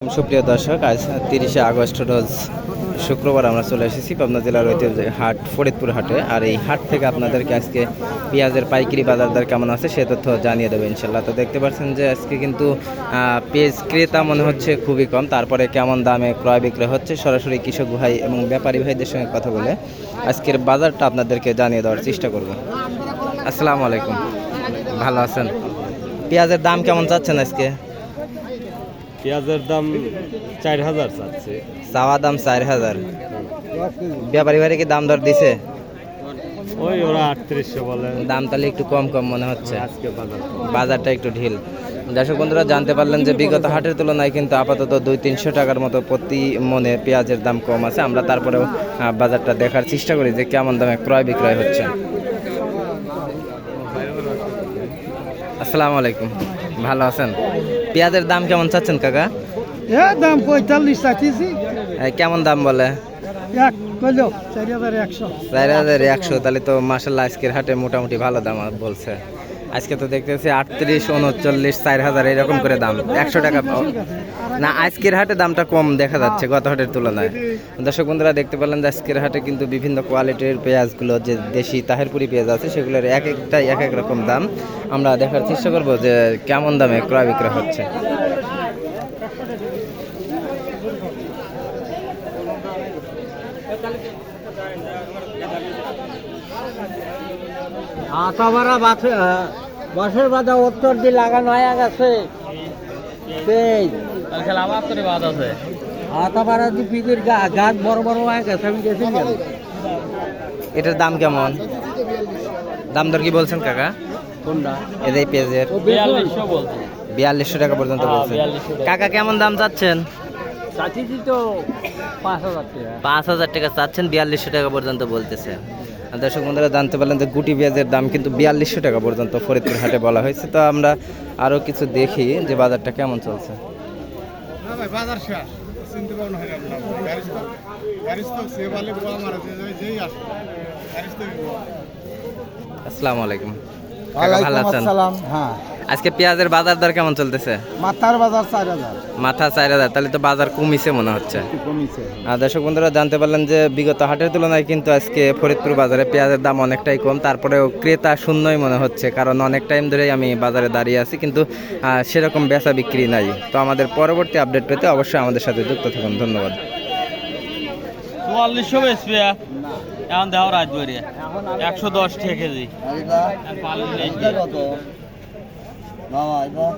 সুপ্রিয় দর্শক, আজ তিরিশে আগস্ট রোজ শুক্রবার আমরা চলে এসেছি পাবনা জেলার ঐতিহ্য হাট, ফরিদপুর হাটে। আর এই হাট থেকে আপনাদেরকে আজকে পেঁয়াজের পাইকারি বাজার দর কেমন আছে সে তথ্য জানিয়ে দেবো ইনশাল্লাহ তো দেখতে পাচ্ছেন যে আজকে কিন্তু পেঁয়াজ ক্রেতা মনে হচ্ছে খুবই কম, তারপরে কেমন দামে ক্রয় বিক্রয় হচ্ছে সরাসরি কৃষক ভাই এবং ব্যাপারী ভাইদের সঙ্গে কথা বলে আজকের বাজারটা আপনাদেরকে জানিয়ে দেওয়ার চেষ্টা করব। আসসালামু আলাইকুম। ভালো আছেন? পেঁয়াজের দাম কেমন চাচ্ছেন আজকে? পেঁয়াজের দাম চার হাজার চাচ্ছে। চাওয়া দাম চার হাজার। ব্যাপারী ভাই কি দাম দর দিছে? ওই ওরা আটত্রিশশো বলে। দাম তাহলে একটু কম কম মনে হচ্ছে। আজকে বাজার বাজারটা একটু ঢিল। দর্শক বন্ধুরা জানতে পারলেন যে বিগত হাটের তুলনায় কিন্তু আপাতত দুই তিনশো টাকার মতো প্রতি মনে পেঁয়াজের দাম কম আছে। আমরা তারপরেও বাজারটা দেখার চেষ্টা করি যে কেমন দামে ক্রয় বিক্রয় হচ্ছে। আসসালামু আলাইকুম। ভালো আছেন? পেঁয়াজের দাম কেমন চাচ্ছেন কাকা? এ দাম পঁয়তাল্লিশ চাচ্ছি কেমন দাম বলে? চার হাজার একশো। তাহলে তো মাসাল্লাহ আজকের হাটে মোটামুটি ভালো দাম বলছে। আজকে তো দেখতেছি আটত্রিশ, উনচল্লিশ, চার হাজার, এরকম করে দাম। একশো টাকা না, আজকের হাটে দামটা কম দেখা যাচ্ছে গত হাটের তুলনায়। দর্শক বন্ধুরা, দেখতে পেলেন যে আজকের হাটে কিন্তু বিভিন্ন কোয়ালিটির পেঁয়াজগুলো, যে দেশি তাহেরপুরি পেঁয়াজ আছে, সেগুলোর এক একটা এক এক রকম দাম। আমরা দেখার চেষ্টা করব যে কেমন দামে ক্রয় বিক্রয় হচ্ছে। আতাবারা বাসে বাসের বাধা উত্তর দিয়ে লাগানো হয়ে গেছে। সেই। আতাবারা দি পিদের গাছ বড় বড় হয়ে গেছে আমি গেছি এটার দাম কেমন? দাম দর কি বলছেন কাকা? কোনটা? এই পেঁয়াজের। বিয়াল্লিশশো টাকা পর্যন্ত বলছেন কাকা কেমন দাম চাচ্ছেন? পাঁচ হাজার টাকা চাচ্ছেন বিয়াল্লিশশো টাকা পর্যন্ত বলতেছে। দর্শক বন্ধুরা জানতে পারলেন যে গুটি পেঁয়াজের দাম কিন্তু বিয়াল্লিশশো টাকা পর্যন্ত ফরিদপুর হাটে বলা হয়েছে। তো আমরা আরও কিছু দেখি যে বাজারটা কেমন চলছে। আসসালামু আলাইকুম। ভালো আছেন? হ্যাঁ। আজকে পেঁয়াজের বাজার দর কেমন চলতেছে? মাথার বাজার চার হাজার। মাথা চার হাজার তাহলে তো বাজার কমিছে মনে হচ্ছে। কমিছে। আর দর্শক বন্ধুরা জানতে পারলেন যে বিগত হাটের তুলনায় কিন্তু আজকে ফরিদপুর বাজারে পেঁয়াজের দাম অনেকটাই কম তারপরেও ক্রেতা শূন্যই মনে হচ্ছে কারণ অনেক টাইম ধরেই আমি বাজারে দাঁড়িয়ে আছি কিন্তু সেরকম বেচা বিক্রি নাই। তো আমাদের পরবর্তী আপডেট পেতে অবশ্যই আমাদের সাথে যুক্ত থাকুন। ধন্যবাদ। চুয়াল্লিশশো বেচবে। এখন বেরিয়ে একশো দশ টাকা কেজি। বাবা এবার